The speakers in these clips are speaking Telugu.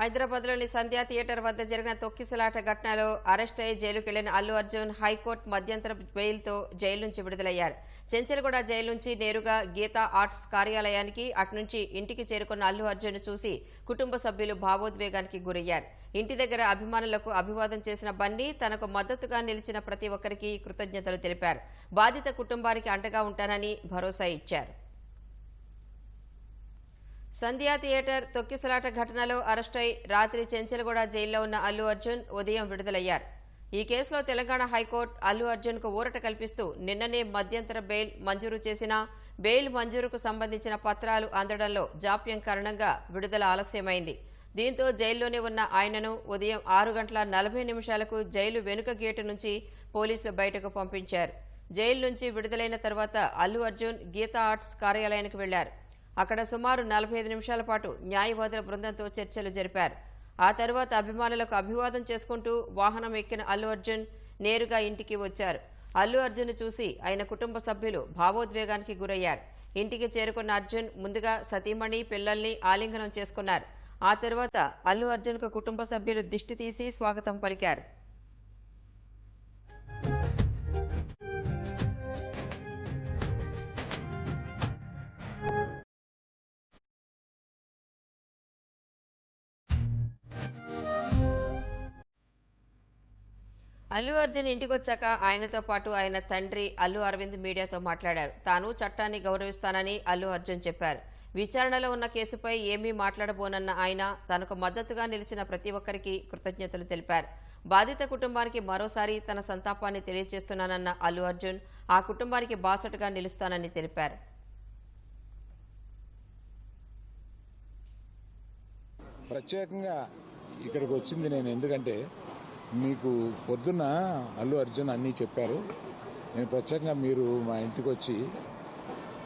హైదరాబాద్లోని సంధ్యా థియేటర్ వద్ద జరిగిన తొక్కిసలాట ఘటనలో అరెస్ట్ అయ్యి జైలుకు వెళ్ళిన అల్లు అర్జున్ హైకోర్టు మధ్యంతర బెయిల్తో జైలు నుంచి విడుదలయ్యారు. చెంచల్గూడ జైలు నుంచి నేరుగా గీతా ఆర్ట్స్ కార్యాలయానికి అటునుంచి ఇంటికి చేరుకున్న అల్లు అర్జున్ చూసి కుటుంబ సభ్యులు భావోద్వేగానికి గురయ్యారు. ఇంటి దగ్గర అభిమానులకు అభివాదం చేసిన బన్నీ తనకు మద్దతుగా నిలిచిన ప్రతి ఒక్కరికి కృతజ్ఞతలు తెలిపారు. బాధిత కుటుంబానికి అండగా ఉంటానని భరోసా ఇచ్చారు. సంధ్యా థియేటర్ తొక్కిసలాట ఘటనలో అరెస్టై రాత్రి చెంచలగూడ జైల్లో ఉన్న అల్లు అర్జున్ ఉదయం విడుదలయ్యారు. ఈ కేసులో తెలంగాణ హైకోర్టు అల్లు అర్జున్కు ఊరట కల్పిస్తూ నిన్ననే మధ్యంతర బెయిల్ మంజూరు చేసిన బెయిల్ మంజూరుకు సంబంధించిన పత్రాలు అందడంలో జాప్యం కారణంగా విడుదల ఆలస్యమైంది. దీంతో జైల్లోనే ఉన్న ఆయనను ఉదయం ఆరు గంటల నలభై నిమిషాలకు జైలు వెనుక గేటు నుంచి పోలీసులు బయటకు పంపించారు. జైలు నుంచి విడుదలైన తర్వాత అల్లు అర్జున్ గీతా ఆర్ట్స్ కార్యాలయానికి వెళ్ళారు. అక్కడ సుమారు నలభై ఐదు నిమిషాల పాటు న్యాయవాదుల బృందంతో చర్చలు జరిపారు. ఆ తర్వాత అభిమానులకు అభివాదం చేసుకుంటూ వాహనం ఎక్కిన అల్లు అర్జున్ నేరుగా ఇంటికి వచ్చారు. అల్లు అర్జున్ చూసి ఆయన కుటుంబ సభ్యులు భావోద్వేగానికి గురయ్యారు. ఇంటికి చేరుకున్న అర్జున్ ముందుగా సతీమణి పిల్లల్ని ఆలింగనం చేసుకున్నారు. ఆ తర్వాత అల్లు అర్జున్కు కుటుంబ సభ్యులు దిష్టి తీసి స్వాగతం పలికారు. అల్లు అర్జున్ ఇంటికి వచ్చాక ఆయనతో పాటు ఆయన తండ్రి అల్లు అరవింద్ మీడియాతో మాట్లాడారు. తాను చట్టాన్ని గౌరవిస్తానని అల్లు అర్జున్ చెప్పారు. విచారణలో ఉన్న కేసుపై ఏమీ మాట్లాడబోనన్న ఆయన తనకు మద్దతుగా నిలిచిన ప్రతి ఒక్కరికి కృతజ్ఞతలు తెలిపారు. బాధిత కుటుంబానికి మరోసారి తన సంతాపాన్ని తెలియజేస్తున్నానన్న అల్లు అర్జున్ ఆ కుటుంబానికి బాసటగా నిలుస్తానని తెలిపారు. ప్రత్యేకంగా ఇక్కడికి వచ్చింది నేను ఎందుకంటే మీకు పొద్దున్న అల్లు అర్జున్ అన్నీ చెప్పారు. నేను ప్రత్యేకంగా మీరు మా ఇంటికి వచ్చి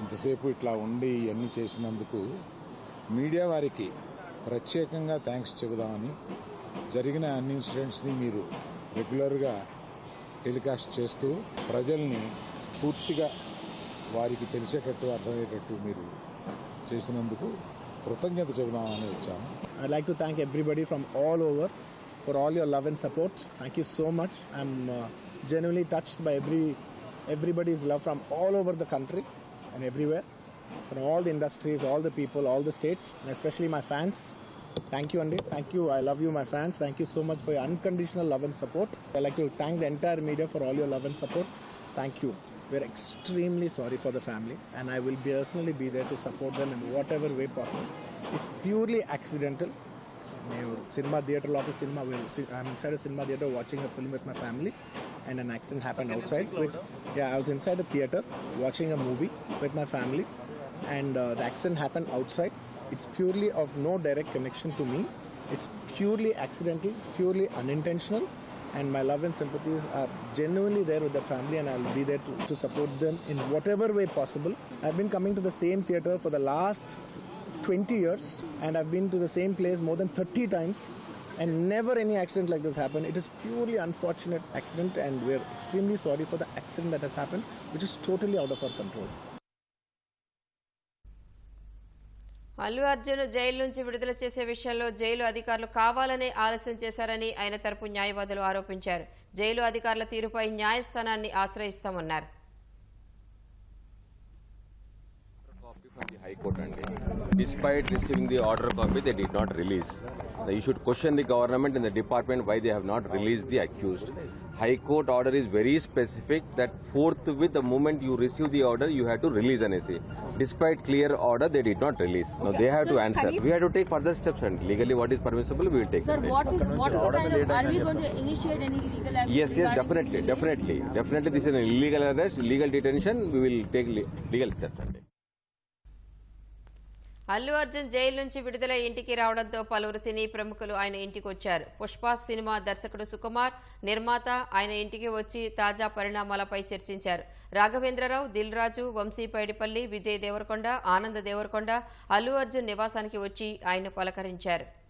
ఇంతసేపు ఇట్లా ఉండి ఇవన్నీ చేసినందుకు మీడియా వారికి ప్రత్యేకంగా థ్యాంక్స్ చెబుదామని జరిగిన అన్ని ఇన్సిడెంట్స్ని మీరు రెగ్యులర్గా టెలికాస్ట్ చేస్తూ ప్రజల్ని పూర్తిగా వారికి తెలిసేటట్టు అర్థమయ్యేటట్టు మీరు చేసినందుకు కృతజ్ఞత చెబుదామని వచ్చాము I like to thank everybody from all over for all your love and support. Thank you so much. I'm uh, genuinely touched by every everybody's love from all over the country and everywhere, from all the industries, all the people, all the states, and especially my fans. Thank you, Andy. Thank you. I love you, my fans. Thank you so much for your unconditional love and support. I'd like to thank the entire media for all your love and support. Thank you. We're extremely sorry for the family, and I will personally be there to support them in whatever way possible. It's purely accidental cinema theater cinema i'm inside a cinema theater watching a film with my family and an accident happened outside which yeah i was inside a theater watching a movie with my family and uh, the accident happened outside. It's purely of no direct connection to me. It's purely accidental purely unintentional and my love and sympathies are genuinely there with the family and I'll be there to, to support them in whatever way possible. I've been coming to the same theater for the last 20 years and I've been to the same place more than 30 times and never any accident like this happened. It is purely unfortunate accident and we're extremely sorry for the accident that has happened which is totally out of our control. Allu Arjun jail నుంచి విడుదల చేసే విషయంలో జైలు అధికారులు కావాలనే ఆలస్యం చేశారని ఆయన తరపు న్యాయవాదులు ఆరోపించారు జైలు అధికారుల తీరుపై న్యాయస్థానాన్ని ఆశ్రయిస్తామన్నారు the High Court and despite receiving the order copy, they did not release. Now you should question the government and the department why they have not released the accused. High Court order is very specific that forthwith the moment you receive the order, you have to release an essay. Despite clear order, they did not release. Now they have to answer. We have to take further steps and legally what is permissible, we will take. Sir, what is what is the kind of, are we going to initiate any legal action? Yes, yes, definitely, definitely, definitely. This is an illegal arrest, illegal detention. We will take legal steps. Allu Arjun jail నుంచి విడుదల ఇంటికి రావడంతో పలువురు సినీ ప్రముఖులు ఆయన ఇంటికి వచ్చారు. పుష్ప సినిమా దర్శకుడు సుకుమార్ నిర్మాత ఆయన ఇంటికి వచ్చి తాజా పరిణామాలపై చర్చించారు. రాఘవేంద్రరావు దిల్ రాజు వంశీ పైడిపల్లి విజయ్ దేవరకొండ ఆనంద దేవరకొండ అల్లు అర్జున్ నివాసానికి వచ్చి ఆయన పలకరించారు.